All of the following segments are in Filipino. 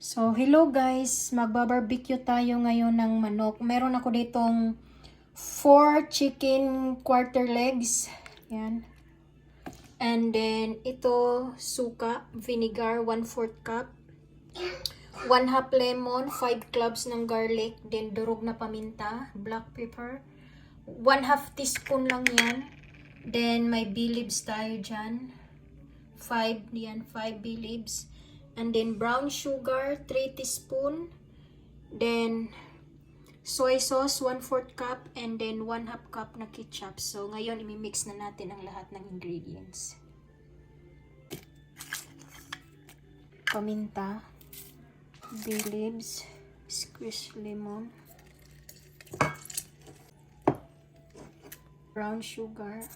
So, hello guys. Magba-barbecue tayo ngayon ng manok. Meron ako ditong 4 chicken quarter legs. Yan. And then, ito, suka, vinegar, 1-4 cup. 1 half lemon, 5 cloves ng garlic, then durog na paminta, black pepper. 1 half teaspoon lang yan. Then, may leaves tayo dyan. 5, yan, 5 bay leaves. And then brown sugar, 3 teaspoon. Then soy sauce, 1 4 cup. And then 1 half cup na ketchup. So ngayon, imimix na natin ang lahat ng ingredients. Paminta, bay leaves, squeezed lemon, brown sugar,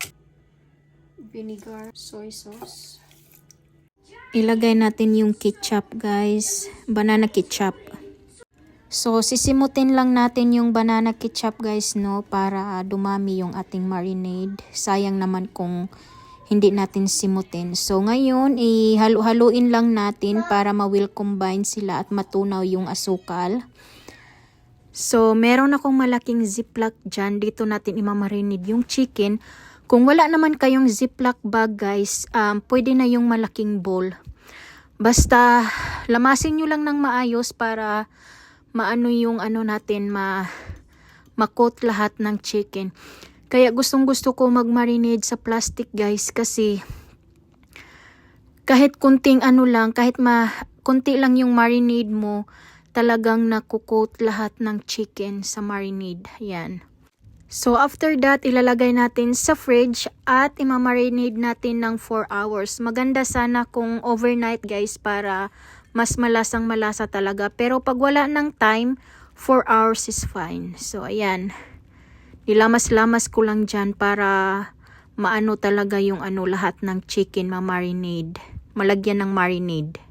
vinegar, soy sauce, Ilagay natin yung ketchup guys. Banana ketchup. So, sisimutin lang natin yung banana ketchup guys no para dumami yung ating marinade. Sayang naman kung hindi natin simutin. So, ngayon, ihalo-haluin lang natin para ma-will combine sila at matunaw yung asukal. So, meron akong malaking ziplock dyan. Dito natin imamarinade yung chicken. Kung wala naman kayong ziplock bag guys, um, pwede na yung malaking bowl. Basta lamasin nyo lang ng maayos para maano yung ano natin, ma makot lahat ng chicken. Kaya gustong gusto ko magmarinade sa plastic guys kasi kahit kunting ano lang, kahit ma kunti lang yung marinade mo, talagang nakukot lahat ng chicken sa marinade. Yan. So, after that, ilalagay natin sa fridge at imamarinade natin ng 4 hours. Maganda sana kung overnight guys para mas malasang malasa talaga. Pero pag wala ng time, 4 hours is fine. So, ayan. Nilamas-lamas ko lang dyan para maano talaga yung ano lahat ng chicken ma-marinade. Malagyan ng marinade.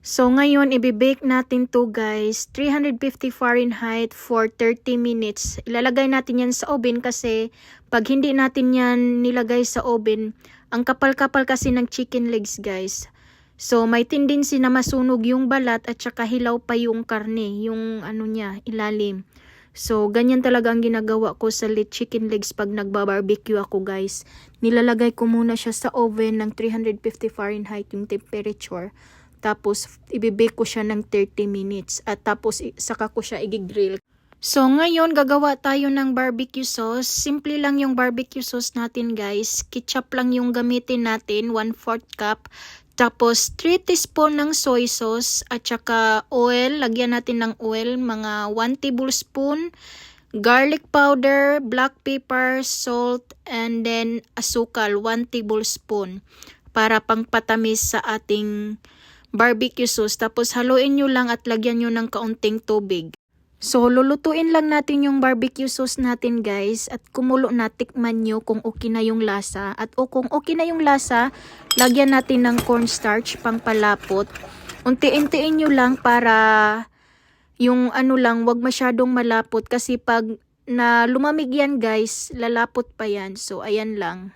So ngayon, ibibake natin to guys, 350 Fahrenheit for 30 minutes. Ilalagay natin yan sa oven kasi pag hindi natin yan nilagay sa oven, ang kapal-kapal kasi ng chicken legs guys. So may tendency na masunog yung balat at saka hilaw pa yung karne, yung ano niya, ilalim. So ganyan talaga ang ginagawa ko sa lit chicken legs pag nagba-barbecue ako guys. Nilalagay ko muna siya sa oven ng 350 Fahrenheit yung temperature. Tapos, ibibake ko siya ng 30 minutes. At tapos, saka ko siya i-grill. So, ngayon, gagawa tayo ng barbecue sauce. Simple lang yung barbecue sauce natin, guys. Ketchup lang yung gamitin natin, 1 4 cup. Tapos, 3 teaspoon ng soy sauce. At saka oil, lagyan natin ng oil, mga 1 tablespoon. Garlic powder, black pepper, salt, and then asukal, 1 tablespoon. Para pangpatamis sa ating barbecue sauce. Tapos haluin nyo lang at lagyan nyo ng kaunting tubig. So, lulutuin lang natin yung barbecue sauce natin guys. At kumulo na, tikman nyo kung okay na yung lasa. At o kung okay na yung lasa, lagyan natin ng cornstarch pang palapot. Unti-untiin nyo lang para yung ano lang, wag masyadong malapot. Kasi pag na lumamig yan guys, lalapot pa yan. So, ayan lang.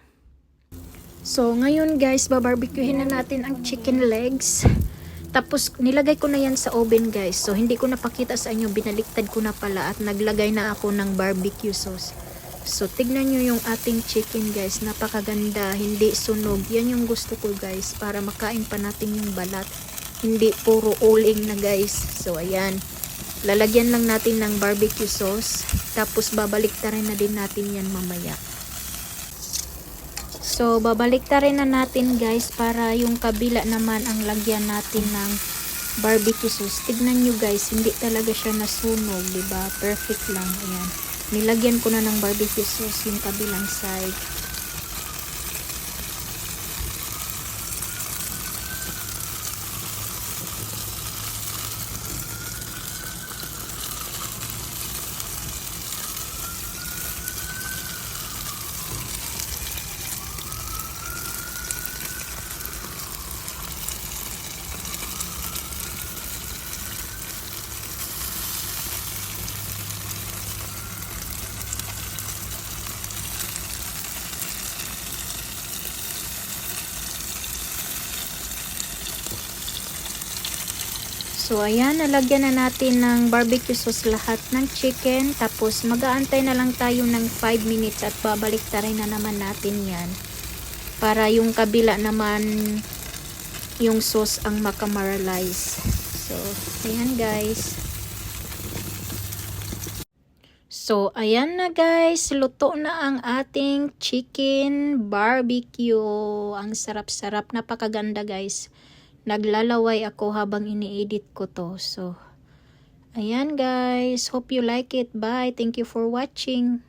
So, ngayon guys, babarbecuehin na natin ang chicken legs. Tapos, nilagay ko na yan sa oven guys. So, hindi ko napakita sa inyo. Binaliktad ko na pala at naglagay na ako ng barbecue sauce. So, tignan nyo yung ating chicken guys. Napakaganda. Hindi sunog. Yan yung gusto ko guys. Para makain pa natin yung balat. Hindi puro uling na guys. So, ayan. Lalagyan lang natin ng barbecue sauce. Tapos, babaliktarin na din natin yan mamaya. So, babalik ta rin na natin guys para yung kabila naman ang lagyan natin ng barbecue sauce. Tignan nyo guys, hindi talaga siya nasunog, ba diba? Perfect lang. Ayan. Nilagyan ko na ng barbecue sauce yung kabilang side. So, ayan, nalagyan na natin ng barbecue sauce lahat ng chicken. Tapos, mag-aantay na lang tayo ng 5 minutes at babalik rin na naman natin yan. Para yung kabila naman, yung sauce ang makamaralize. So, ayan guys. So, ayan na guys. Luto na ang ating chicken barbecue. Ang sarap-sarap. Napakaganda guys. Naglalaway ako habang ini-edit ko to. So, ayan guys. Hope you like it. Bye. Thank you for watching.